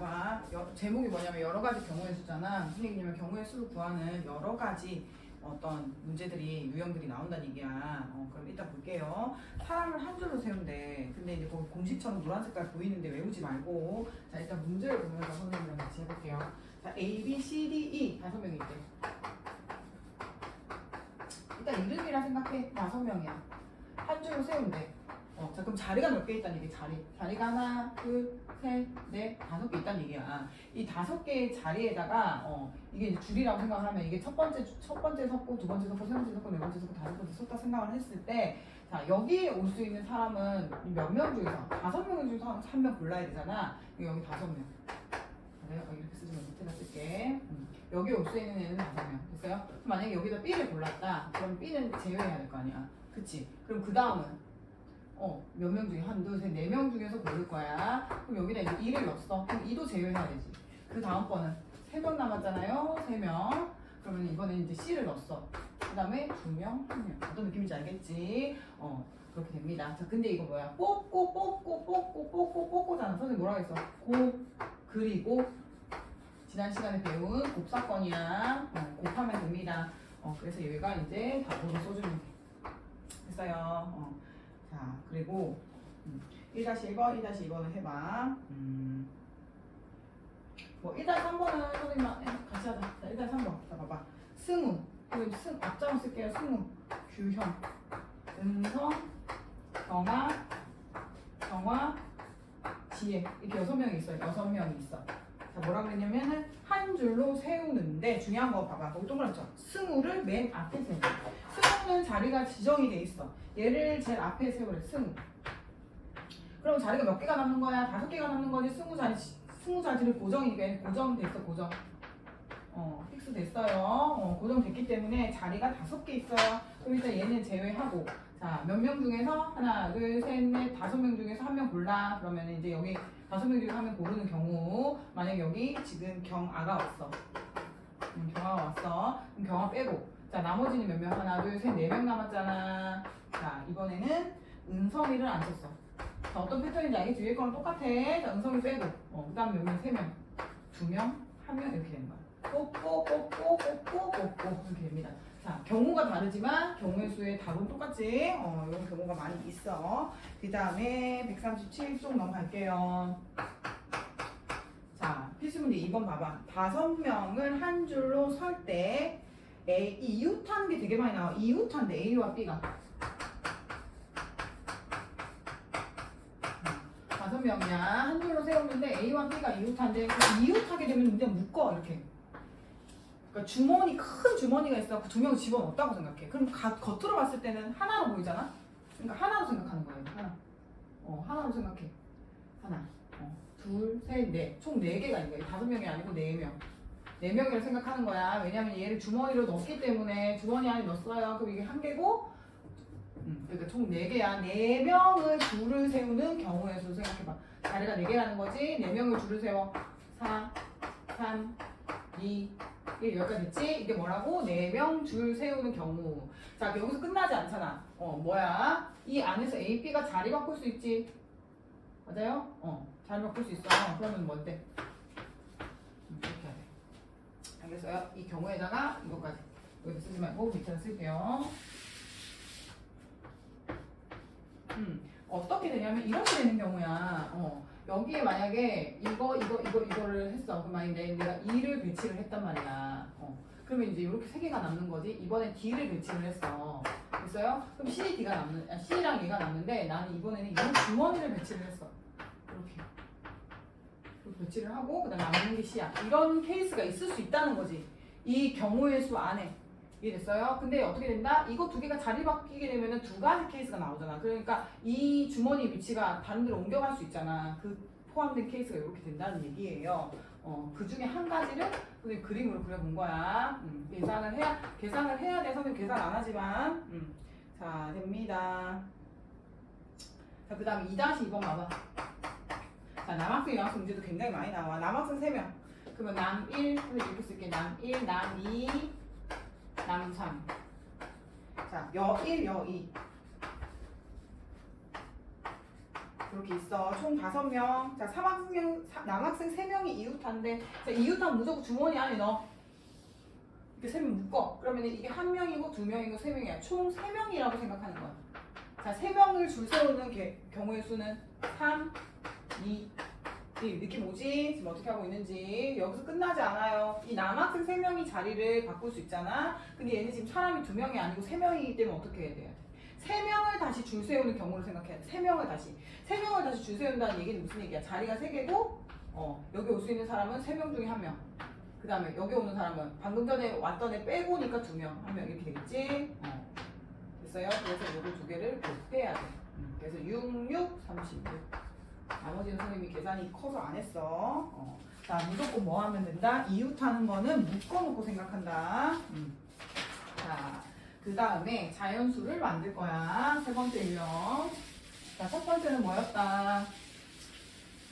봐봐. 여- 제목이 뭐냐면 여러 가지 경우의 수잖아. 얘기냐면 경우의 수를 구하는 여러 가지 어떤 문제들이 유형들이 나온다는 얘기야. 어, 그럼 이따 볼게요. 사람을 한 줄로 세운대. 근데 이제 거기 공식처럼 노란 색깔 보이는데 외우지 말고. 자 일단 문제를 보면서 선생님이랑 같이 해볼게요. 자 A, B, C, D, E 다섯 명이 있대. 일단 이름이라 생각해. 다섯 명이야. 한 줄로 세운대. 어, 자 그럼 자리가 몇 개 있다는 얘기 자리. 자리가 하나, 둘, 셋, 넷, 다섯 개 있다는 얘기야. 이 다섯 개의 자리에다가 어 이게 줄이라고 생각하면 이게 첫 번째 주- 첫 번째 섰고 두 번째 섰고 세 번째 섰고 네 번째 섰고 다섯 번째 섰다 생각을 했을 때 자 여기에 올 수 있는 사람은 몇 명 중에서 다섯 명 중에서 한 명 골라야 되잖아. 여기 다섯 명. 그래 어, 이렇게 쓰지 말고 밑에다 쓸게. 음. 여기 올 수 있는 애는 다섯 명. 됐어요? 만약에 여기다 B를 골랐다. 그럼 B는 제외해야 될 거 아니야. 그치? 그럼 그 다음은 어, 몇 명 중에 한, 둘, 셋, 네 명 중에서 고를 거야. 그럼 여기다 이제 2를 넣었어. 그럼 2도 제외해야 되지. 그 다음 번은 세 명 남았잖아요. 세 명. 그러면 이번에 이제 C를 넣었어. 그 다음에 두 명, 한 명. 어떤 느낌인지 알겠지? 어, 그렇게 됩니다. 자, 근데 이거 뭐야? 뽑고, 뽑고, 뽑고, 뽑고, 뽑고잖아. 선생님 뭐라고 했어? 고, 그리고 지난 시간에 배운 곱사건이야. 어, 곱하면 됩니다. 어, 그래서 여기가 이제 답으로 써주면 돼. 됐어요. 어. 자, 그리고 음, 1-1번, 2-2번을 해봐. 음. 뭐 1-3번은 선생님 같이 하자. 자, 1-3번. 자, 봐봐. 승우. 그럼 승, 앞장을 쓸게요. 승우. 규형. 음성. 경아. 경화. 지혜. 이렇게 여섯 명이 있어요. 여섯 명이 있어. 자, 뭐라 그랬냐면은 한 줄로 세우는데 중요한 거 봐봐. 거기 동그랗죠? 승우를 맨 앞에 세워. 승우는 자리가 지정이 돼 있어. 얘를 제일 앞에 세우래. 승우. 그럼 자리가 몇 개가 남는 거야? 다섯 개가 남는 거지. 승우 자리, 승우 자리는 고정이니까 고정됐어, 고정. 어, 픽스 됐어요. 어, 고정됐기 때문에 자리가 다섯 개 있어요. 그럼 일단 얘는 제외하고. 자, 몇 명 중에서 하나, 둘, 셋, 넷, 다섯 명 중에서 한 명 골라. 그러면 이제 여기 다섯 명 중에 한명 고르는 경우, 만약 여기 지금 경아가 왔어. 음, 경아가 왔어. 그럼 경아 빼고. 자, 나머지는 몇 명? 하나, 둘, 셋, 네 명 남았잖아. 자, 이번에는 은성이를 안 썼어. 자, 어떤 패턴인지 알겠지? 위에 거랑 똑같아. 자, 은성이 빼고. 어, 그 다음에 여기는 세 명. 두 명, 한 명 이렇게 되는 거야. 뽑고, 뽑고, 뽑고, 뽑고. 이렇게 됩니다. 자, 경우가 다르지만 경우의 수의 답은 똑같지. 어, 이런 경우가 많이 있어. 그 다음에 137쪽 넘어갈게요. 자, 필수 문제 2번 봐봐. 다섯 명을 한 줄로 설 때, A, 이웃 하는 게 되게 많이 나와. 이웃한데, A와 B가. 다섯 명이야. 한 줄로 세우는데 A와 B가 이웃한데, 그 이웃 하게 되면 그냥 묶어, 이렇게. 그러니까 주머니, 큰 주머니가 있어. 그두명 집어넣었다고 생각해. 그럼 가, 겉으로 봤을 때는 하나로 보이잖아? 그러니까 하나로 생각하는 거예요. 하나. 어, 하나로 생각해. 하나. 어, 둘, 셋, 넷. 총 네 개가 있는 거야. 다섯 명이 아니고 네 명. 네 명이라고 생각하는 거야. 왜냐면 얘를 주머니로 넣었기 때문에 주머니 안에 넣었어요. 그럼 이게 한 개고, 음, 그러니까 총 네 개야. 네 명을 줄을 세우는 경우의 수 생각해봐. 자리가 네 개라는 거지. 네 명을 줄을 세워. 4, 3, 2, 1 여기까지 됐지? 이게 뭐라고? 네 명 줄 세우는 경우. 자, 여기서 끝나지 않잖아. 어, 뭐야? 이 안에서 A, B가 자리 바꿀 수 있지. 맞아요? 어, 자리 바꿀 수 있어. 그러면 뭐 어때? 음, 이렇게 해야 돼. 알겠어요? 이 경우에다가 이거까지. 여기 쓰지 말고 밑에다 쓸게요. 음, 어떻게 되냐면 이렇게 되는 경우야. 어, 여기에 만약에 이거, 이거, 이거, 이거를 했어. 그럼 만약에 내가 2를 배치를 했단 말이야. 어, 그러면 이제 이렇게 세 개가 남는 거지. 이번에 D를 배치를 했어. 됐어요? 그럼 C, D가 남는, 아, C랑 얘가 남는데 나는 이번에는 이 주머니를 배치를 했어. 이렇게. 배치를 하고 그다음 남는 게 C야. 이런 케이스가 있을 수 있다는 거지. 이 경우의 수 안에. 이해됐어요? 근데 어떻게 된다? 이거 두 개가 자리 바뀌게 되면은 두 가지 케이스가 나오잖아. 그러니까 이 주머니 위치가 다른 데로 옮겨갈 수 있잖아. 그 포함된 케이스가 이렇게 된다는 얘기예요. 어, 그 중에 한 가지를 선생님 그림으로 그려본 거야. 음, 계산을 해야, 계산을 해야 돼. 선생님 계산 안 하지만. 음, 자, 됩니다. 자, 그 다음에 2-2번 봐봐. 자, 남학생, 여학생 문제도 굉장히 많이 나와. 남학생 3명. 그러면 남 1, 선생님 이렇게 쓸게. 남 1, 남 2, 남 3. 자, 여 1, 여 2. 그렇게 있어. 총 다섯 명. 자, 3학생, 남학생 세명이 이웃한데, 자, 이웃하면 무조건 주머니 안에 넣어. 이렇게 세명 묶어. 그러면 이게 한 명이고 두 명이고 세 명이야. 총세 명이라고 생각하는 거야. 자, 세 명을 줄 세우는 게- 경우의 수는 3, 2, 1. 느낌 오지? 지금 어떻게 하고 있는지. 여기서 끝나지 않아요. 이 남학생 세 명이 자리를 바꿀 수 있잖아. 근데 얘는 지금 사람이 두 명이 아니고 세 명이기 때문에 어떻게 해야 돼요? 세 명을 다시 줄 세우는 경우를 생각해야 돼. 세 명을 다시. 세 명을 다시 줄 세운다는 얘기는 무슨 얘기야? 자리가 세 개고, 어, 여기 올 수 있는 사람은 세 명 중에 한 명. 그 다음에 여기 오는 사람은 방금 전에 왔던 애 빼고니까 두 명. 한 명 이렇게 되겠지? 어. 됐어요? 그래서 요거 두 개를 곱해야 돼. 음, 그래서 6, 6, 36. 나머지는 선생님이 계산이 커서 안 했어. 어. 자, 무조건 뭐 하면 된다? 이웃하는 거는 묶어놓고 생각한다. 음. 자, 그 다음에 자연수를 만들 거야. 세 번째 유형. 자, 첫 번째는 뭐였다?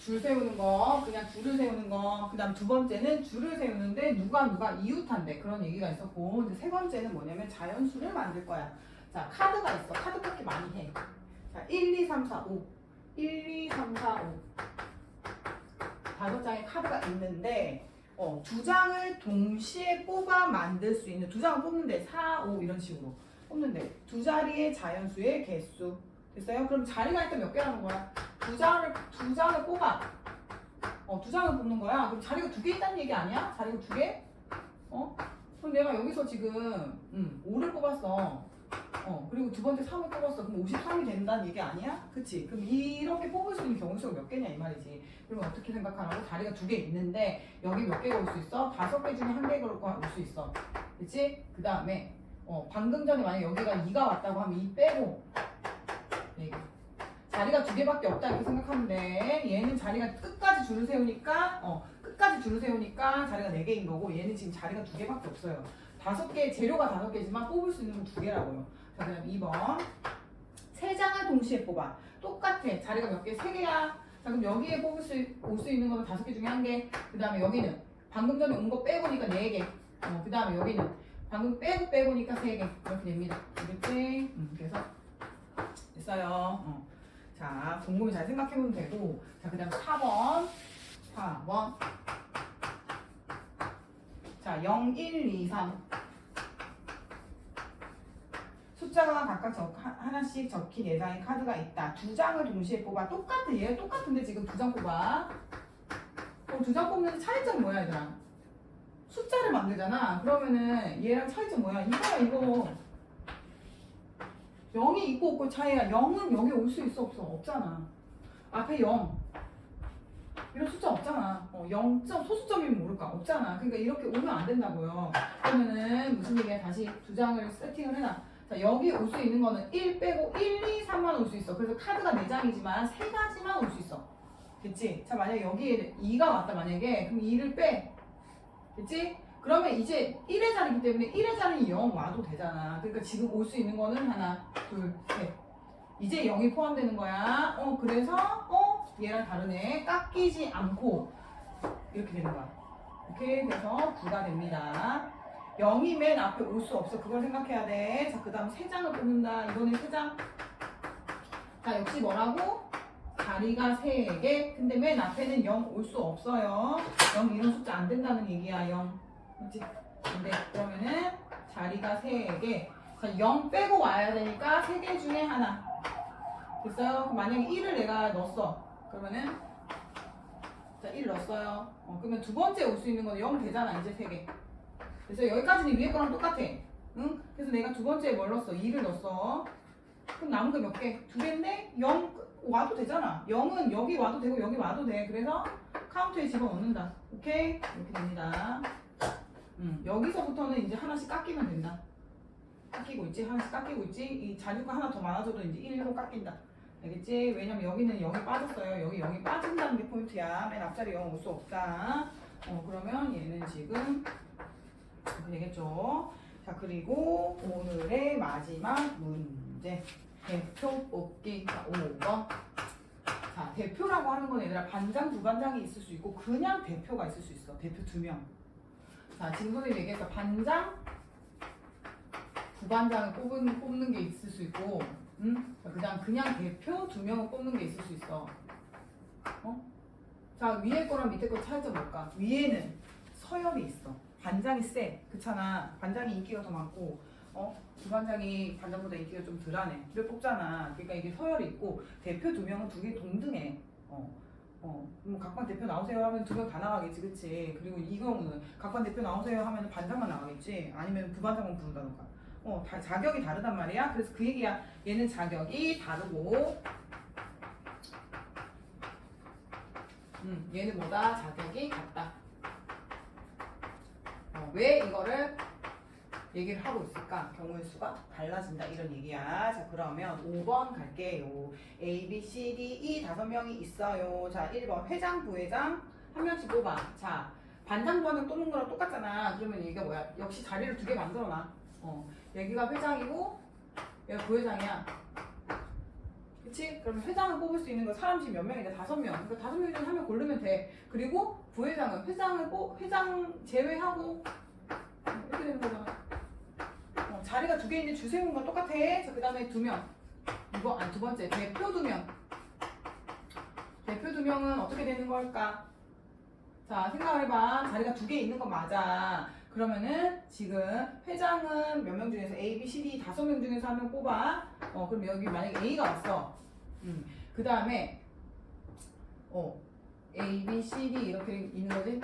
줄 세우는 거, 그냥 줄을 세우는 거. 그 다음 두 번째는 줄을 세우는데 누가 누가 이웃한대. 그런 얘기가 있었고. 이제 세 번째는 뭐냐면 자연수를 만들 거야. 자, 카드가 있어. 카드 뽑기 많이 해. 자, 1, 2, 3, 4, 5. 1, 2, 3, 4, 5. 다섯 장의 카드가 있는데, 어, 두 장을 동시에 뽑아 만들 수 있는 두 장을 뽑는데 4, 5 이런 식으로 뽑는데 두 자리의 자연수의 개수 됐어요? 그럼 자리가 일단 몇 개라는 거야? 두 장을 두 장을 뽑아 어, 두 장을 뽑는 거야. 그럼 자리가 두 개 있다는 얘기 아니야? 자리가 두 개? 어? 그럼 내가 여기서 지금 음, 5를 뽑았어. 어, 그리고 두 번째 3을 뽑았어. 그럼 53이 된다는 얘기 아니야? 그치? 그럼 이렇게 뽑을 수 있는 경우 수가 몇 개냐 이 말이지. 그러면 어떻게 생각하라고? 자리가 두 개 있는데 여기 몇 개가 올 수 있어? 다섯 개 중에 한 개가 올 수 있어. 그치? 그 다음에 어, 방금 전에 만약 여기가 2가 왔다고 하면 2 빼고 4개. 자리가 두 개밖에 없다 이렇게 생각하면 돼. 얘는 자리가 끝까지 줄을 세우니까 어, 끝까지 줄을 세우니까 자리가 4개인 거고 얘는 지금 자리가 두 개밖에 없어요. 다섯 개 재료가 다섯 개지만 뽑을 수 있는 건 두 개라고요. 자, 그다음 2번. 세 장을 동시에 뽑아. 똑같아. 자리가 몇 개? 세 개야. 자, 그럼 여기에 뽑을 수, 올 수 있는 거는 다섯 개 중에 한 개. 그 다음에 여기는 방금 전에 온 거 빼고니까 네 개. 어, 그 다음에 여기는 방금 빼고 빼고니까 세 개. 이렇게 됩니다. 알겠지? 음, 그래서 됐어요. 어. 자, 곰곰이 잘 생각해보면 되고. 자, 그 다음 4번. 4번. 자, 0, 1, 2, 3. 숫자가 각각 적, 하- 하나씩 적힌 네 장의 카드가 있다. 두 장을 동시에 뽑아. 똑같아. 얘 똑같은데 지금 두 장 뽑아. 그럼 두 장 뽑는 차이점 뭐야, 얘들아? 숫자를 만들잖아. 그러면은 얘랑 차이점 뭐야? 이거야, 이거. 0이 있고 없고 차이야. 0은 여기 올 수 있어, 없어? 없잖아. 앞에 0. 이런 숫자 없잖아. 어, 0점, 소수점이면 모를까? 없잖아. 그러니까 이렇게 오면 안 된다고요. 그러면은 무슨 얘기야? 다시 두 장을 세팅을 해놔. 자, 여기 올 수 있는 거는 1 빼고 1, 2, 3만 올 수 있어. 그래서 카드가 4장이지만 3가지만 올 수 있어. 그치? 자, 만약에 여기에 2가 왔다, 만약에. 그럼 2를 빼. 그치? 그러면 이제 1의 자리이기 때문에 1의 자리 0 와도 되잖아. 그러니까 지금 올 수 있는 거는 하나, 둘, 셋. 이제 0이 포함되는 거야. 어, 그래서, 어, 얘랑 다르네. 깎이지 않고. 이렇게 되는 거야. 오케이. 그래서 9가 됩니다. 0이 맨 앞에 올 수 없어. 그걸 생각해야 돼. 자, 그 다음 3장을 뽑는다. 이번에 3장. 자, 역시 뭐라고? 자리가 3개. 근데 맨 앞에는 0 올 수 없어요. 0 이런 숫자 안 된다는 얘기야, 0. 그치? 근데 그러면은 자리가 3개. 자, 0 빼고 와야 되니까 3개 중에 하나. 됐어요? 만약에 1을 내가 넣었어. 그러면은 자, 1 넣었어요. 어, 그러면 두 번째 올 수 있는 건 0 되잖아, 이제 3개. 그래서 여기까지는 위에 거랑 똑같아. 응? 그래서 내가 두 번째에 뭘 넣었어? 2를 넣었어. 그럼 남은 게 몇 개? 두 개인데 0 와도 되잖아. 0은 여기 와도 되고 여기 와도 돼. 그래서 카운트에 집어넣는다. 오케이? 이렇게 됩니다. 음, 여기서부터는 이제 하나씩 깎이면 된다. 깎이고 있지? 하나씩 깎이고 있지? 이 자료가 하나 더 많아져도 이제 1로 깎인다. 알겠지? 왜냐면 여기는 0이 빠졌어요. 여기 0이 빠진다는 게 포인트야. 맨 앞자리 0 올 수 없다. 어, 그러면 얘는 지금 이렇게 되겠죠. 자, 그리고 오늘의 마지막 문제. 대표 뽑기. 자, 5번. 자, 대표라고 하는 건 얘들아 반장, 부반장이 있을 수 있고 그냥 대표가 있을 수 있어. 대표 두 명. 자, 선생님 얘기했어. 반장, 부반장을 뽑은, 뽑는 게 있을 수 있고, 음? 그 다음 그냥 대표 두 명을 뽑는 게 있을 수 있어. 어? 자 위에 거랑 밑에 거 차이점 뭘까? 위에는 서열이 있어. 반장이 세. 그렇잖아. 반장이 인기가 더 많고 어? 부반장이 반장보다 인기가 좀 덜하네. 를 뽑잖아. 그러니까 이게 서열이 있고 대표 두 명은 두 개 동등해. 어. 어, 뭐 각반 대표 나오세요 하면 두 명 다 나가겠지, 그치? 그리고 이 경우는 각반 대표 나오세요 하면 반장만 나가겠지, 아니면 부반장만 부른다던가. 어, 다, 자격이 다르단 말이야. 그래서 그 얘기야. 얘는 자격이 다르고, 음, 얘는 뭐다? 자격이 같다. 어, 왜 이거를 얘기를 하고 있을까? 경우의 수가 달라진다 이런 얘기야. 자 그러면 5번 갈게요. A, B, C, D, E 다섯 명이 있어요. 자 1번 회장, 부회장 한 명씩 뽑아. 자 반장, 부반장 뽑는 거랑 똑같잖아. 그러면 얘가 뭐야? 역시 자리를 두 개 만들어 놔. 어 여기가 회장이고 여기가 부회장이야. 그치? 그럼 회장을 뽑을 수 있는 거 사람 지금 몇 명인데 다섯 명. 그러니까 다섯 명 중에 한 명 고르면 돼. 그리고 부회장은 회장을 뽑 회장 제외하고 이렇게 되는 거잖아. 어, 자리가 두개줄 세우는 건 똑같아. 자, 그 다음에 두 명. 이거, 아니, 두 번째. 대표 두 명. 대표 두 명은 어떻게 되는 걸까? 자, 생각을 해봐. 자리가 두 개 있는 건 맞아. 그러면은 지금 회장은 몇 명 중에서 A, B, C, D 다섯 명 중에서 한 명 뽑아. 어, 그럼 여기 만약에 A가 왔어. 음. 그 다음에, 어, A, B, C, D 이렇게 있는 거지?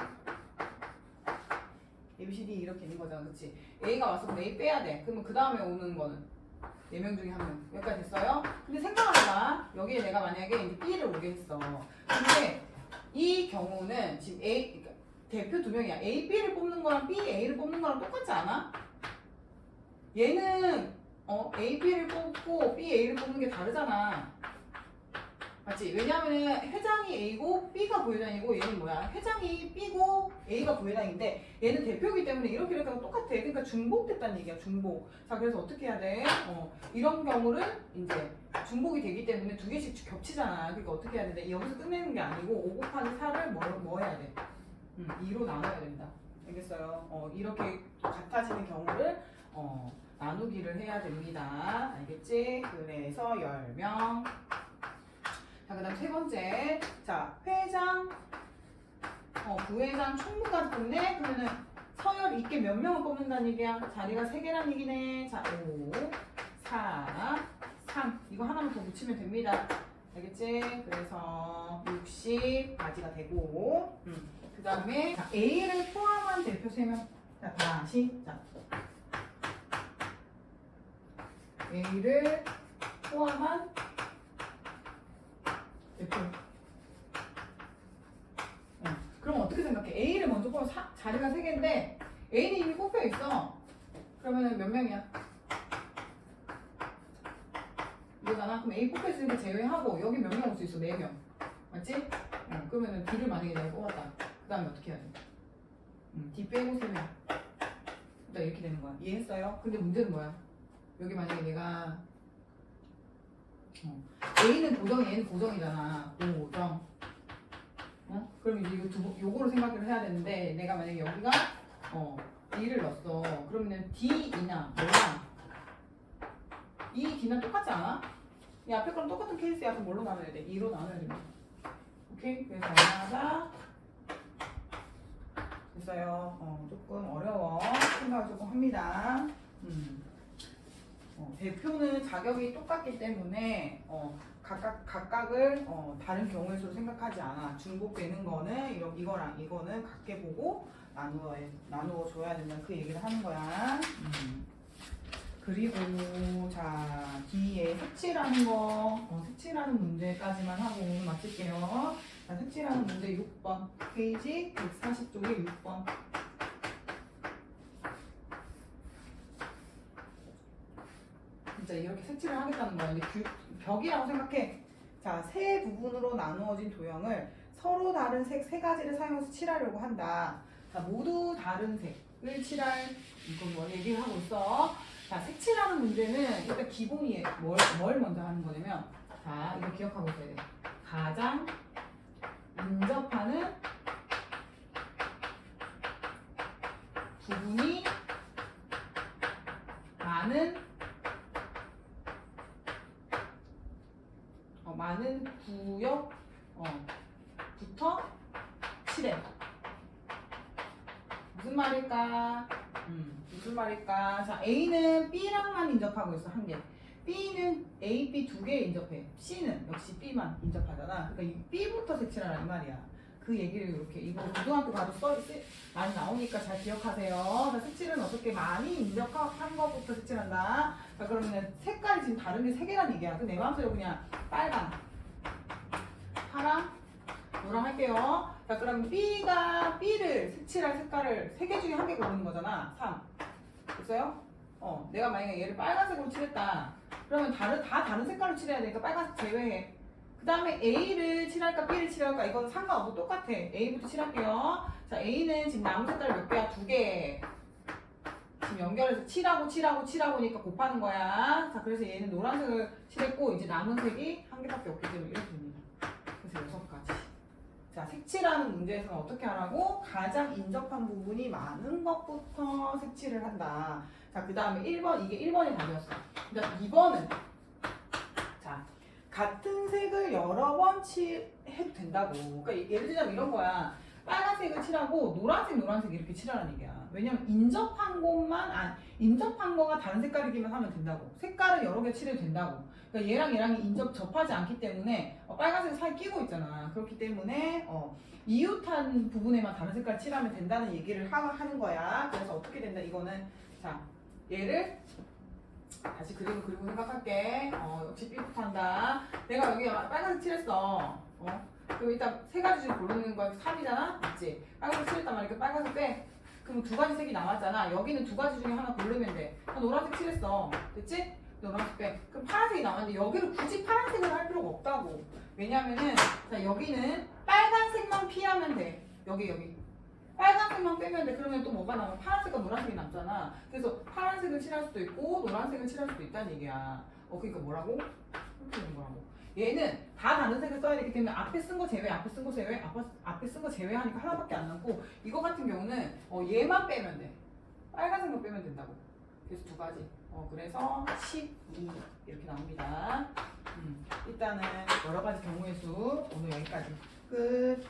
A, B, C, D 이렇게 있는 거잖아. 그치? A가 왔어. 그럼 A 빼야 돼. 그러면 그 다음에 오는 거는 4명 중에 한 명. 여기까지 됐어요? 근데 생각을 해봐. 여기에 내가 만약에 이제 B를 오게 했어. 근데 이 경우는 지금 A, 대표 두 명이야. A, B를 뽑는 거랑 B, A를 뽑는 거랑 똑같지 않아? 얘는 어, A, B를 뽑고 B, A를 뽑는 게 다르잖아. 맞지? 왜냐면은 회장이 A고 B가 부회장이고 얘는 뭐야? 회장이 B고 A가 부회장인데 얘는 대표이기 때문에 이렇게 이렇게 똑같아. 그러니까 중복됐다는 얘기야, 중복. 자, 그래서 어떻게 해야 돼? 어, 이런 경우는 이제 중복이 되기 때문에 두 개씩 겹치잖아. 그러니까 어떻게 해야 돼? 여기서 끝내는 게 아니고 5 곱하기 4를 뭐, 뭐 해야 돼? 음, 2로 나눠야 된다. 알겠어요? 어, 이렇게 같아지는 경우를 어, 나누기를 해야 됩니다. 알겠지? 그래서 10명. 자, 그 다음 세 번째. 자, 회장, 어, 부회장, 총무까지 뽑네? 그러면은 서열 있게 몇 명을 뽑는다는 얘기야? 자리가 세 개란 얘기네. 자, 5, 4, 3. 이거 하나만 더 붙이면 됩니다. 알겠지? 그래서 60 바지가 되고, 음. 그 다음에 A를 포함한 대표 3명. 자, 다시. 자. A를 포함한 대표. 어, 그럼 어떻게 생각해? A를 먼저 뽑으면 사- 자리가 3개인데 A는 이미 뽑혀 있어. 그러면 몇 명이야? 이거잖아. 그럼 A 뽑혀 있으니까 제외하고 여기 몇 명 올 수 있어? 4명. 맞지? 어, 그러면은 D를 만약에 내가 뽑았다. 그 다음에 어떻게 해야 돼? 음, D 빼고 3명. 일단 이렇게 되는 거야. 이해했어요? 근데 문제는 뭐야? 여기 만약에 내가 어, A는 고정, 얘는 고정이잖아. 고정. 어? 그럼 이제 이거 두, 번- 요거를 생각을 해야 되는데 내가 만약에 여기가 어, D를 넣었어. 그러면은 D이나 뭐랑 이 D는 똑같지 않아? 이 앞에 거랑 똑같은 케이스야. 그럼 뭘로 나눠야 돼? 2로 나눠야 됩니다. 오케이? 그래서 하나 됐어요. 어, 조금 어려워. 생각을 조금 합니다. 음. 어, 대표는 자격이 똑같기 때문에 어, 각각 각각을 어, 다른 경우의 수로 생각하지 않아. 중복되는 거는 이런 이거랑 이거는 같게 보고 나누어 나누어 줘야 된다는 그 얘기를 하는 거야. 음. 그리고 자 뒤에 색칠하는 거 어, 색칠하는 문제까지만 하고 오늘 마칠게요. 자, 색칠하는 문제 6번 페이지 140쪽에 6번. 진짜 이렇게 색칠을 하겠다는 거야. 근데 규- 벽이라고 생각해. 자, 세 부분으로 나누어진 도형을 서로 다른 색 세 가지를 사용해서 칠하려고 한다. 자, 모두 다른 색을 칠할 이건 뭐 얘기를 하고 있어. 자, 색칠하는 문제는 일단 기본이 뭘, 뭘 먼저 하는 거냐면, 자, 이거 기억하고 있어야 돼. 가장 인접하는 부분이 많은 어, 많은 구역 어, 칠해. 무슨 말일까? 음, 무슨 말일까? 자, A는 B랑만 인접하고 있어, 한 개. B는 A, B 두 개 인접해. C는 역시 B만 인접하잖아. 그러니까 이 B부터 색칠하라 이 말이야. 그 얘기를 이렇게 이거 고등학교 가도 써 쓰- 많이 나오니까 잘 기억하세요. 자, 색칠은 어떻게 많이 인접한 것부터 색칠한다. 자, 그러면 색깔이 지금 다른 게 세 개란 얘기야. 그 내 마음대로 그냥 빨강, 파랑, 노랑 할게요. 자, 그럼 B가 B를 색칠할 색깔을 세 개 중에 한 개 고르는 거잖아. 3. 됐어요? 어, 내가 만약에 얘를 빨간색으로 칠했다. 그러면 다른, 다 다른 색깔로 칠해야 되니까 빨간색 제외해. 그 다음에 A를 칠할까 B를 칠할까 이건 상관없고 똑같아. A부터 칠할게요. 자, A는 지금 남은 색깔 몇 개야? 두 개. 지금 연결해서 칠하고 칠하고 칠하고니까 곱하는 거야. 자, 그래서 얘는 노란색을 칠했고 이제 남은 색이 한 개밖에 없기 때문에 이렇게 됩니다. 그래서 여섯 가지. 자, 색칠하는 문제에서는 어떻게 하라고? 가장 인접한 부분이 많은 것부터 색칠을 한다. 자, 그 다음에 1번, 이게 1번이 답이었어. 그다음 2번은 자, 같은 색을 여러 번 칠해도 된다고. 그러니까 예를 들자면 이런 거야. 빨간색을 칠하고 노란색, 노란색 이렇게 칠하라는 얘기야. 왜냐면 인접한 곳만, 아, 인접한 거가 다른 색깔이기만 하면 된다고. 색깔을 여러 개 칠해도 된다고. 그러니까 얘랑 얘랑이 인접 접하지 않기 때문에 어, 빨간색 사이 끼고 있잖아. 그렇기 때문에 어, 이웃한 부분에만 다른 색깔 칠하면 된다는 얘기를 하, 하는 거야. 그래서 어떻게 된다? 이거는 자 얘를 다시 그리고 그리고 생각할게. 어, 역시 B부터 한다. 내가 여기 빨간색 칠했어. 어? 그럼 일단 세 가지 중 고르는 거야. 3이잖아? 맞지? 빨간색 칠했단 말이야. 그 빨간색 빼. 그럼 두 가지 색이 남았잖아. 여기는 두 가지 중에 하나 고르면 돼. 나 노란색 칠했어. 됐지? 노란색 빼. 그럼 파란색이 남았는데 여기를 굳이 파란색을 할 필요가 없다고. 왜냐면은 자 여기는 빨간색만 피하면 돼. 여기 여기. 빨간색만 빼면 돼. 그러면 또 뭐가 남아? 파란색과 노란색이 남잖아. 그래서 파란색을 칠할 수도 있고 노란색을 칠할 수도 있다는 얘기야. 어 그러니까 뭐라고? 이렇게 되는 거라고. 얘는 다 다른 색을 써야 되기 때문에 앞에 쓴 거 제외, 앞에 쓴 거 제외, 앞에, 앞에 쓴 거 제외하니까 하나밖에 안 남고 이거 같은 경우는 어, 얘만 빼면 돼. 빨간색만 빼면 된다고. 그래서 두 가지. 어, 그래서 12 이렇게 나옵니다. 음, 일단은 여러 가지 경우의 수 오늘 여기까지 끝.